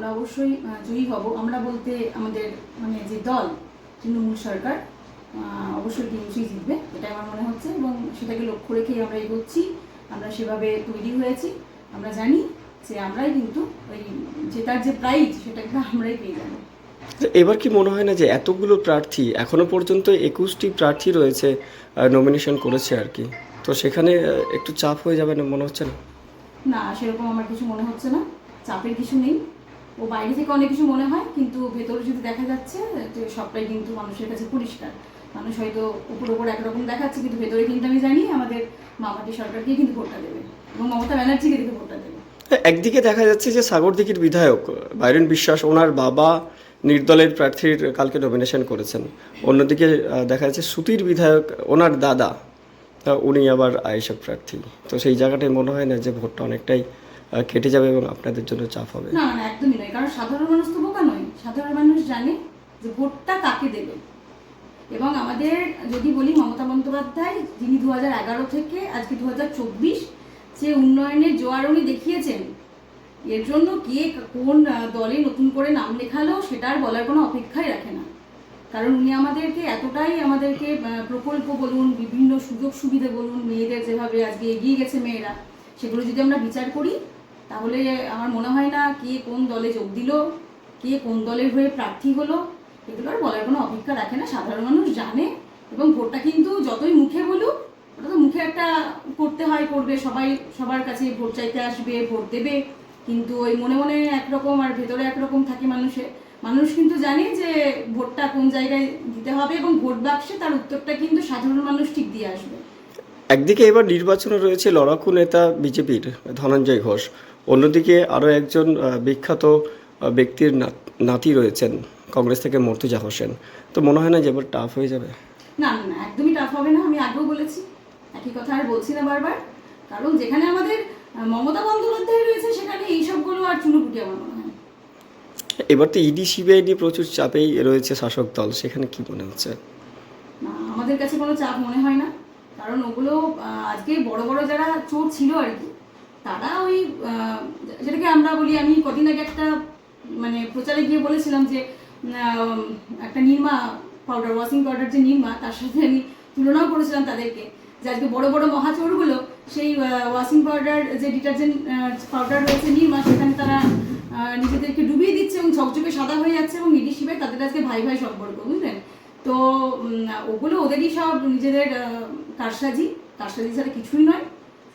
আমরা অবশ্যই জয়ী হব। আমরা বলতে আমাদের মানে যে দল তৃণমূল সরকার অবশ্যই টিএমসি জিতবে এটাই আমার মনে হচ্ছে এবং সেটাকে লক্ষ্য রেখেই আমরা এগোচ্ছি। আমরা সেভাবে তৈরি হয়েছি। আমরা জানি যে আমরাই কিন্তু ওই জেতার যে প্রাইজ সেটা কিন্তু আমরাই পেয়ে যাব। এবার কি মনে হয় না যে এতগুলো প্রার্থী এখনও পর্যন্ত একুশটি প্রার্থী রয়েছে নমিনেশন করেছে আর কি? তো সেখানে একটু চাপ হয়ে যাবে না মনে হচ্ছে না? না সেরকম আমার কিছু মনে হচ্ছে না। চাপের কিছু নেই। ও বাইরে থেকে অনেক কিছু মনে হয় কিন্তু ভেতরে যদি দেখা যাচ্ছে তো সবটাই কিন্তু মানুষের কাছে পরিষ্কার। মানুষ হয়তো উপর উপর একরকম দেখাচ্ছে কিন্তু ভেতরে কিন্তু আমি জানি আমাদের মামাটি সরকারকে কিন্তু ভোটটা দেবে এবং মমতা ব্যানার্জিকে দেখে ভোটটা দেবে। একদিকে দেখা যাচ্ছে যে সাগরদিঘির বিধায়ক বাইরেন বিশ্বাস ওনার বাবা নির্দলের প্রার্থীর কালকে নমিনেশন করেছেন। অন্যদিকে দেখা যাচ্ছে সুতির বিধায়ক ওনার দাদা উনি আবার আয়েশক প্রার্থী। তো সেই জায়গাটায় মনে হয় না যে ভোটটা অনেকটাই কেটে যাবে এবং আপনাদের জন্য চাপ হবে। না না একদমই কারণ সাধারণ মানুষ তো বোকা নয়। সাধারণ মানুষ জানে যে ভোটটা কাকে দেবে। এবং আমাদের যদি বলি মমতা বন্দ্যোপাধ্যায়, যিনি দু এগারো থেকে আজকে দু চব্বিশ যে উন্নয়নের জোয়ার উনি দেখিয়েছেন, এর জন্য কে কোন দলে নতুন করে নাম লেখালো সেটা আর বলার কোনো অপেক্ষাই রাখে না। কারণ উনি আমাদেরকে এতটাই আমাদেরকে প্রকল্প বলুন, বিভিন্ন সুযোগ সুবিধা বলুন, মেয়েদের যেভাবে আজকে এগিয়ে গেছে মেয়েরা, সেগুলো যদি আমরা বিচার করি তাহলে আমার মনে হয় না কে কোন দলে যোগ দিল, কে কোন দলের হয়ে প্রার্থী হলো, এগুলো আর বলার কোনো অপেক্ষা রাখে না। সাধারণ মানুষ জানে এবং ভোটটা কিন্তু যতই মুখে বলুক, ওটা তো মুখে একটা করতে হয়, করবে, সবাই, সবার কাছে ভোট চাইতে আসবে, ভোট দেবে। কিন্তু ওই মনে মনে একরকম আর ভেতরে একরকম থাকে মানুষের। মানুষ কিন্তু জানে যে ভোটটা কোন জায়গায় দিতে হবে এবং ভোট বাক্সে তার উত্তরটা কিন্তু সাধারণ মানুষ ঠিক দিয়ে আসবে। একদিকে এবার নির্বাচনে রয়েছে লড়াকু নেতা বিজেপির ধনঞ্জয় ঘোষ। অন্যদিকে আরও একজন বিখ্যাত ব্যক্তির নাতি রয়েছেন কংগ্রেস থেকে মর্তুজা হোসেন। তো মনে হয় না যে এবার টাফ হয়ে যাবে? না না, না একদমই টাফ হবে না আমি আগেও বলেছি। একই কথা আর বলছি না বারবার। কারণ যেখানে আমাদের মমতা বন্দ্যোপাধ্যায় রয়েছে সেখানে এই সবগুলো আর চুনুপুটি আমার মনে হয় এবার তো ইডি সিবিআই নিয়ে প্রচুর চাপেই রয়েছে শাসক দল সেখানে কি মনে হচ্ছে? না আমাদের কাছে কোনো চাপ মনে হয় না। কারণ ওগুলো আজকে বড় বড় যারা চোর ছিল আর কি তারা ওই যেটাকে আমরা বলি, আমি কদিন আগে একটা মানে প্রচারে গিয়ে বলেছিলাম যে একটা নির্মা পাউডার ওয়াশিং পাউডার যে নির্মা, তার সাথে আমি তুলনাও করেছিলাম তাদেরকে যে আজকে বড় বড় মহাচোরগুলো সেই ওয়াশিং পাউডার যে ডিটারজেন্ট পাউডার রয়েছে নির্মা, সেখানে তারা নিজেদেরকে ডুবিয়ে দিচ্ছে এবং ঝকঝকে সাদা হয়ে যাচ্ছে এবং ইডি শিবে তাদের আজকে ভাই ভাই সম্পর্ক বুঝলেন? তো ওগুলো ওদেরই সব নিজেদের কারসাজি। কারসাজি ছাড়া কিছুই নয়।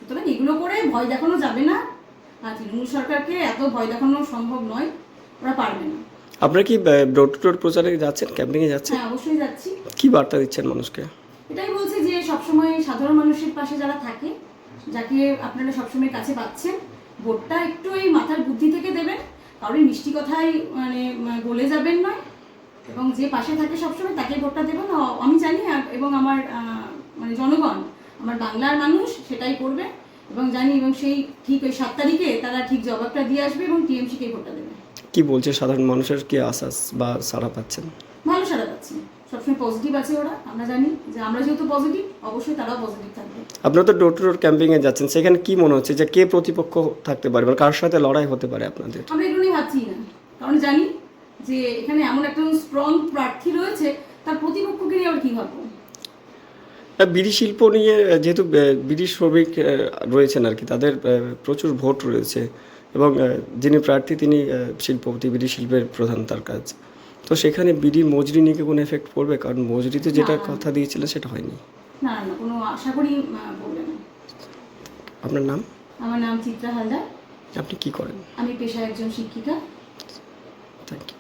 সুতরাং এগুলো করে ভয় দেখানো যাবে না। আর তৃণমূল সরকারকে এত ভয় দেখানো সম্ভব নয় ওরা পারবে না। আপনারা কি ডোর টু ডোর প্রচারে যাচ্ছেন? ক্যাম্পিংয়ে যাচ্ছেন? হ্যাঁ অবশ্যই যাচ্ছি। কি বার্তা দিচ্ছেন মানুষকে? এটাই বলছি যে সবসময় সাধারণ মানুষের পাশে যারা থাকে যাকে আপনারা সবসময় কাছে পাচ্ছেন ভোটটা একটু এই মাথার বুদ্ধি থেকে দেবেন। কারোর মিষ্টি কথাই মানে গলে যাবেন নয়। এবং যে পাশে থাকে সবসময় তাকে ভোটটা দেবেন। আমি জানি এবং আমার মানে জনগণ আমার বাংলার মানুষ সেটাই করবে এবং জানি এবং সেই ঠিক ওই সাত তারিখে তারা ঠিক জবাবটা দিয়ে আসবে এবং টিএমসিকেই ভোটটা দেবে। কি বলছে সাধারণ মানুষের? কি আশ্বাস বা সাড়া পাচ্ছেন? ভালো সারা পাচ্ছি। সবসময় পজিটিভ আছে ওরা আমরা জানি যে আমরা যেহেতু পজিটিভ অবশ্যই তারাও পজিটিভ থাকবে। আপনারা তো ডোর টু ডোর ক্যাম্পিংয়ে যাচ্ছেন সেখানে কি মনে হচ্ছে যে কে প্রতিপক্ষ থাকতে পারে? মানে কার সাথে লড়াই হতে পারে আপনাদের? আমরা এগুলো নিয়ে ভাবছি না। কারণ জানি যে এখানে এমন একটা স্ট্রং প্রার্থী রয়েছে তার প্রতিপক্ষকে নিয়ে আবার কি ভাববো? বিড়ি শিল্প নিয়ে যেহেতু বিড়ি শ্রমিক রয়েছেন আর কি তাদের প্রচুর ভোট রয়েছে এবং যিনি প্রার্থী তিনি শিল্পপতি বিড়ি শিল্পের প্রধান তার কাজ। তো সেখানে বিড়ি মজুরি নিয়ে কোনো এফেক্ট পড়বে? কারণ মজুরিতে যেটা। কথা দিয়েছিলেন সেটা হয়নি। না না কোনো আশা করি না। আপনার নাম? আমার নাম চিত্রা হালদার। আপনি কি করেন? আমি পেশায় একজন শিক্ষিকা। Thank you